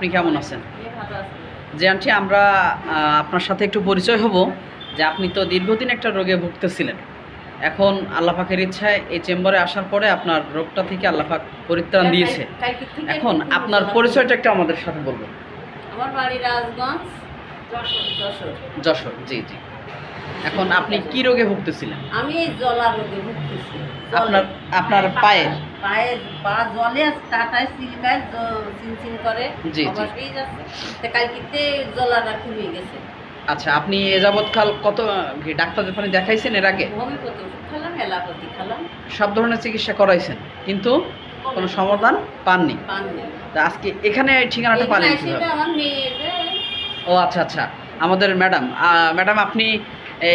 আপনি কেমন আছেন? যে আন্টি আমরা আপনার সাথে একটু পরিচয় হব যে আপনি তো দীর্ঘদিন একটা রোগে ভুগতেছিলেন। এখন আল্লাহ পাকের ইচ্ছায় এই চেম্বারে আসার পরে আপনার রোগটা থেকে আল্লাহ পাক পরিত্রাণ দিয়েছে। এখন আপনার পরিচয়টা একটু আমাদের সাথে বলবেন। আমার বাড়ি রাজগঞ্জ যশোর জি জি। এখন আপনি কি রোগে ভুগতেছিলেন? আমি জলা রোগে ভুগতেছি। আপনার আপনার পায়ের পায়ে পা জলে কাটায় সিলকায় চিনচিন করে জি। অবশ্যই যাচ্ছে। তো কালকিতে জলাটা কমে গেছে। আচ্ছা আপনি এ যাবৎকাল কত ডাক্তার ওখানে দেখাইছেন এর আগে? হোমিওপ্যাথি ওষুধ খেলাম এলাপতি খেলাম। সব ধরনের চিকিৎসা করাইছেন কিন্তু কোনো সমাধান পাননি। পাননি। আজকে এখানে ঠিকানাটা পালেন ও আচ্ছা আচ্ছা। আমাদের ম্যাডাম ম্যাডাম আপনি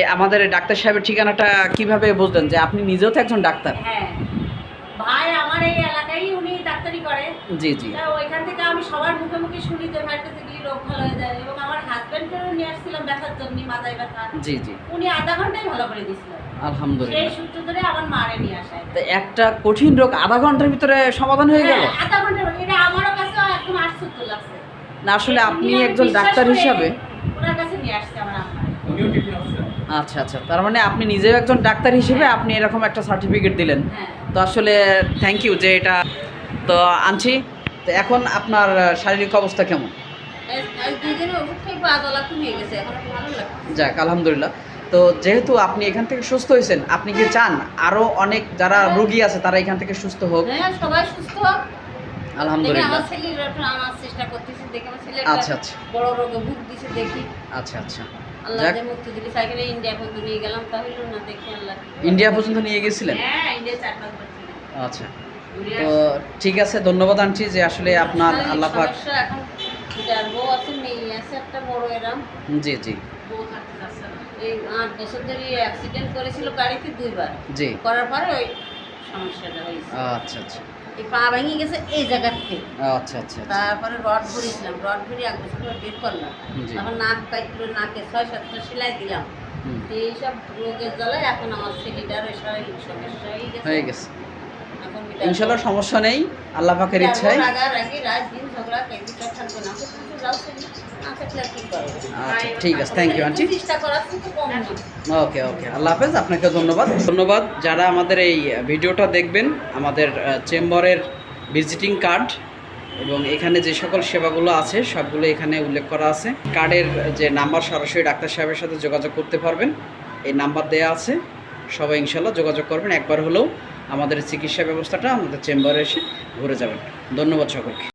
আমাদের ডাক্তার সাহেবের ঠিকানাটা কীভাবে বুঝলেন যে আপনি নিজেও তো একজন ডাক্তার? হ্যাঁ। ভাই এলাকায় উনি ডাক্তারি করে জি জি। ওইখান থেকে আমি সবার মুখে মুখে শুনি যে ভাইয়ের কাছে গিয়ে রোগ ভালো হয়ে যায় এবং আমার হাজব্যান্ডকেও নিয়ে আসছিলাম ব্যথার জন্য মাথায় ব্যথা। জি জি। উনি আধা ঘন্টায় ভালো করে দিয়েছিলেন। সেই সূত্র ধরে আমার মারে নিয়ে আসায়। তো একটা কঠিন রোগ আধা ঘণ্টার ভিতরে সমাধান হয়ে গেল? হ্যাঁ, আধা ঘণ্টা এটা আমারও কাছে একদম আশ্চর্য লাগছে। না আসলে আপনি একজন ডাক্তার হিসাবে ওনার কাছে নিয়ে আসছে আমার আম্মা। আচ্ছা আচ্ছা। তার মানে আপনি নিজেও একজন ডাক্তার হিসেবে আপনি এরকম একটা সার্টিফিকেট দিলেন। হ্যাঁ। তো আসলে থ্যাংক ইউ যে এটা তো আনছি। তো এখন আপনার শারীরিক অবস্থা কেমন? যাক আলহামদুলিল্লাহ। তো যেহেতু আপনি এখান থেকে সুস্থ হয়েছেন আপনি কি চান আরও অনেক যারা রুগী আছে তারা এখান থেকে সুস্থ হোক? হ্যাঁ সবাই সুস্থ হোক। আলহামদুলিল্লাহ। আচ্ছা আচ্ছা। বড় রোগে ভুগ দিছে দেখি। আচ্ছা আচ্ছা। ইন্ডিয়া পর্যন্ত নিয়ে গেলাম তাহলে না দেখি ইন্ডিয়া পর্যন্ত নিয়ে গেছিলেন? হ্যাঁ। আচ্ছা। তো ঠিক আছে ধন্যবাদ আনছি যে আসলে আপনার আল্লাহ পাক জি জি। এই আট বছর ধরে অ্যাক্সিডেন্ট করেছিল গাড়িতে দুইবার। জি। করার পরে ওই সমস্যাটা হয়েছে। আচ্ছা আচ্ছা। এই পা ভেঙে গেছে এই জায়গাতে আচ্ছা আচ্ছা আচ্ছা। তারপরে রড ভরেছিলাম রড ভরে এক বছর বের করলাম। তারপর নাক কাটলো নাকে ছয় সাতটা সেলাই দিলাম। এইসব রোগের জ্বালায় এখন আমার ছেলেটার ওই সমস্যা হয়ে গেছে। হয়ে ইনশাল্লাহ সমস্যা নেই আল্লাহ পাকের ইচ্ছায়। আচ্ছা ঠিক আছে thank you aunty. Okay okay আল্লাহ হাফেজ আপনাকে ধন্যবাদ। ধন্যবাদ যারা আমাদের এই ভিডিওটা দেখবেন আমাদের চেম্বারের ভিজিটিং কার্ড এবং এখানে যে সকল সেবাগুলো আছে সবগুলো এখানে উল্লেখ করা আছে। কার্ডের যে নাম্বার সরাসরি ডাক্তার সাহেবের সাথে যোগাযোগ করতে পারবেন। এই নাম্বার দেয়া আছে। সবাই ইনশাল্লাহ যোগাযোগ করবেন। একবার হলেও আমাদের চিকিৎসা ব্যবস্থাটা আমাদের চেম্বারে এসে ঘুরে যাবেন ধন্যবাদ সকলকে।